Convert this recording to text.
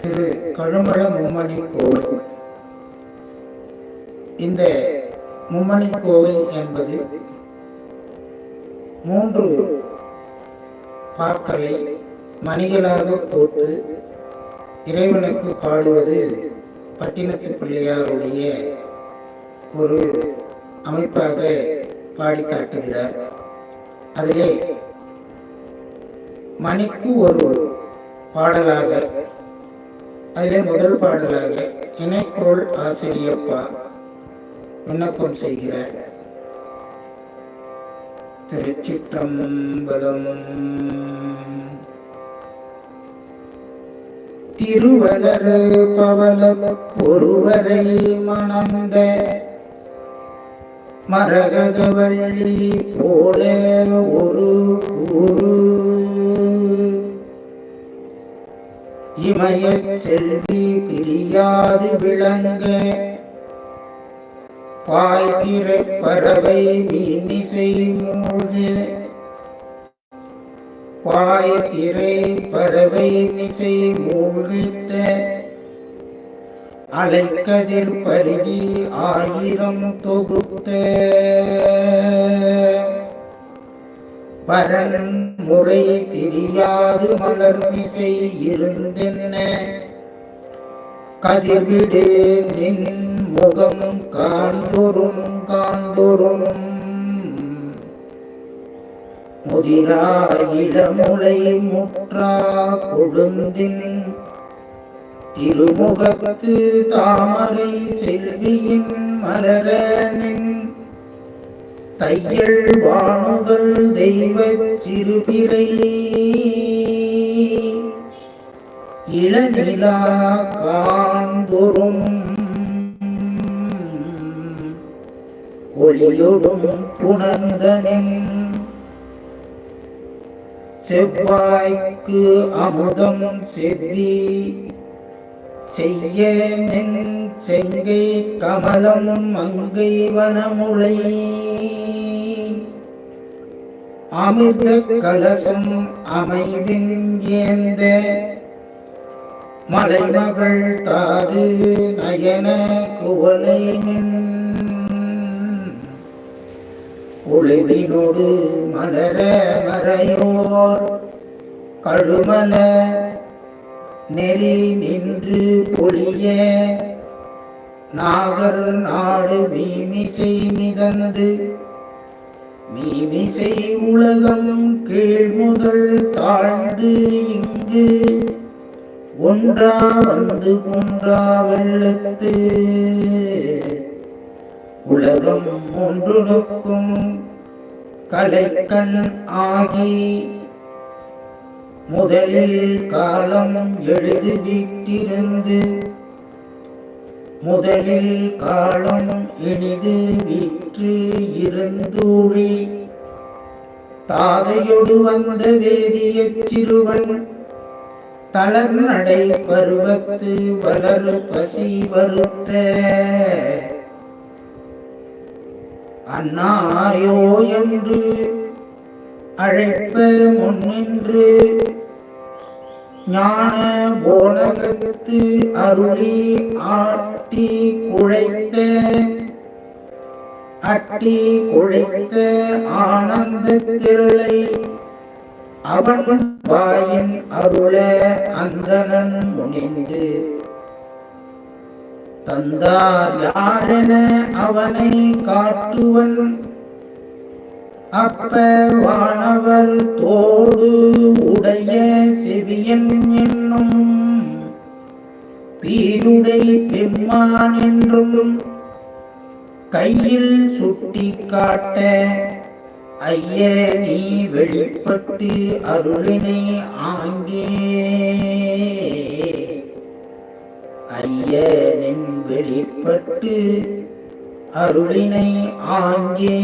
திரு கழுமல மும்மணி கோவில். இந்த மும்மணி கோவில் என்பது மூன்று பாக்களை மணிகளாக போட்டு இறைவனுக்கு பாடுவது பட்டினத்து பிள்ளையாருடைய ஒரு அமைப்பாக பாடி காட்டுகிறார். அதிலே மணிக்கு ஒரு பாடலாக அதிலே முதல் பாடலாக இணைக்குரல் ஆசிரியப்பா விண்ணப்பம் செய்கிறார். திருச்சிற்றம்பலம் திருவளர் பவள ஒருவரை மணந்த மரகதவள்ளி போல ஒரு ஊரு இமய செல்வி பிரியாது விளங்க. பாய்கிற பறவை மீனிசை மூழ்கு. பாய்திரை பறவை மிசை மூழ்கித்த. அலைக்கதிர் பருதி ஆயிரம் தொகுத்த. பரன் முறை தெரியாது மலர்மிசை இருந்தென்ன? கதிர்விடு நின் முகம் காண்தொரும் காண்தொரும். முதிரா இளமுலை முற்றா கொடுந்தின் திருமுகத்து தாமரை செல்வியின் மலரனின் தையல் வாணுதல் தெய்வ சிறுபிறை. இளநிலா காண்தொரும் ஒளியொடும் புணர்ந்தனின் செவ்வாய்க்கு அமுதம் செவ்வி செய்ய நின் செங்கை கமலம் மங்கை வனமுளை அமிர்த கலசம் அமைவின் ஏந்த மலைமகள் தாது நயன குவலை நின் ஒளிவினோடு மலர மறையோர் கழுமல நெறி நின்று பொழிய நாகர் நாடு மீமிசை மிதந்து மீமிசை உலகம் கீழ் முதல் தாழ்ந்து இங்கு. ஒன்றா வந்து குன்றா வெள்ளத்து. உலகம் ஒன்றுனுக்கும் கலைக்கண் ஆகி. முதலில் காலம் எழுதுவிட்டிருந்து முதலில் காலம் இனிது விற்று இருந்தூழி. தாதையொடு வந்த வேதிய சிறுவன் தளர்நடை பருவத்து வளர் பசி வருத்த. அண்ணாயோ என்று அழைப்ப முன்னின்று ஞான போலகத்து அருளி ஆட்டி குழைத்த அட்டி குழைத்த ஆனந்த திருளை அவன் வாயின் அருள அந்தனன் முனிந்து. தந்தார் யாரென அவனை காட்டுவன்? அப்ப வானவர் தோடு உடைய செவியன் என்னும் பீருடை பெம்மான் என்றும் கையில் சுட்டி காட்ட ஐய நீ வெளிப்பட்டு அருளினை ஆங்கே. ஐயனின் வெளிப்பட்டு அருளினை ஆங்கே.